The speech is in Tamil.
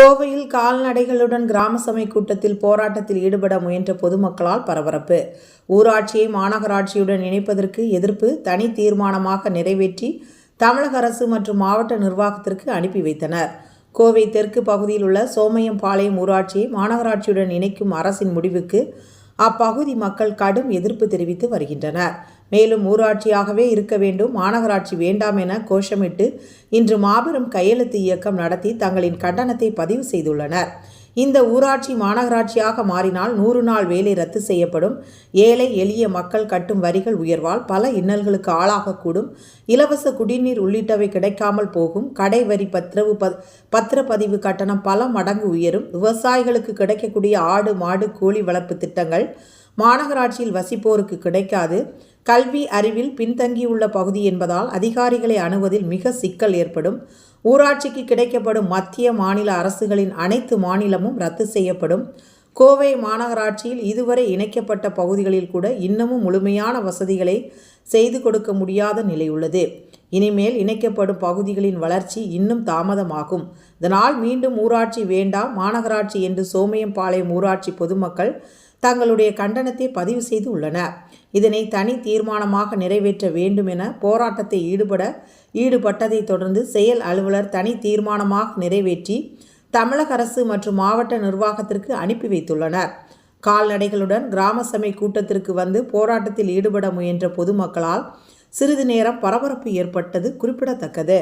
கோவையில் கால்நடைகளுடன் கிராம சபை கூட்டத்தில் போராட்டத்தில் ஈடுபட முயன்ற பொதுமக்களால் பரபரப்பு. ஊராட்சியை மாநகராட்சியுடன் இணைப்பதற்கு எதிர்ப்பு தனி தீர்மானமாக நிறைவேற்றி தமிழக அரசு மற்றும் மாவட்ட நிர்வாகத்திற்கு அனுப்பி வைத்தனர். கோவை தெற்கு பகுதியில் உள்ள சோமையம்பாளையம் ஊராட்சியை மாநகராட்சியுடன் இணைக்கும் அரசின் முடிவுக்கு அப்பகுதி மக்கள் கடும் எதிர்ப்பு தெரிவித்து வருகின்றனர். மேலும் ஊராட்சியாகவே இருக்க வேண்டும் மாநகராட்சி வேண்டாம் என கோஷமிட்டு இன்று மாபெரும் கையெழுத்து இயக்கம் நடத்தி தங்களின் கண்டனத்தை பதிவு செய்துள்ளனர். இந்த ஊராட்சி மாநகராட்சியாக மாறினால் நூறு நாள் வேலை ரத்து செய்யப்படும். ஏழை எளிய மக்கள் கட்டும் வரிகள் உயர்வால் பல இன்னல்களுக்கு ஆளாகக்கூடும். இலவச குடிநீர் உள்ளிட்டவை கிடைக்காமல் போகும். கடை வரி பத்திரவு ப பத்திரப்பதிவு கட்டணம் பல மடங்கு உயரும். விவசாயிகளுக்கு கிடைக்கக்கூடிய ஆடு மாடு கோழி வளர்ப்பு திட்டங்கள் மாநகராட்சியில் வசிப்போருக்கு கிடைக்காது. கல்வி அறிவில் பின்தங்கியுள்ள பகுதி என்பதால் அதிகாரிகளை அணுவதில் மிக சிக்கல் ஏற்படும். ஊராட்சிக்கு கிடைக்கப்படும் மத்திய மாநில அரசுகளின் அனைத்து மாநிலமும் ரத்து செய்யப்படும். கோவை மாநகராட்சியில் இதுவரை இணைக்கப்பட்ட பகுதிகளில் கூட இன்னமும் முழுமையான வசதிகளை செய்து கொடுக்க முடியாத நிலை உள்ளது இனிமேல் இணைக்கப்படும் பகுதிகளின் வளர்ச்சி இன்னும் தாமதமாகும். இதனால் மீண்டும் ஊராட்சி வேண்டாம் மாநகராட்சி என்று சோமயம்பாளையம் ஊராட்சி பொதுமக்கள் தங்களுடைய கண்டனத்தை பதிவு செய்து உள்ளனர். இதனை தனி தீர்மானமாக நிறைவேற்ற வேண்டும் என போராட்டத்தை ஈடுபட ஈடுபட்டதைத் தொடர்ந்து செயல் அலுவலர் தனி தீர்மானமாக நிறைவேற்றி தமிழக அரசு மற்றும் மாவட்ட நிர்வாகத்திற்கு அனுப்பி வைத்துள்ளனர். கால்நடைகளுடன் கிராம சபை கூட்டத்திற்கு வந்து போராட்டத்தில் ஈடுபட முயன்ற பொதுமக்களால் சிறிது நேரம் பரபரப்பு ஏற்பட்டது குறிப்பிடத்தக்கது.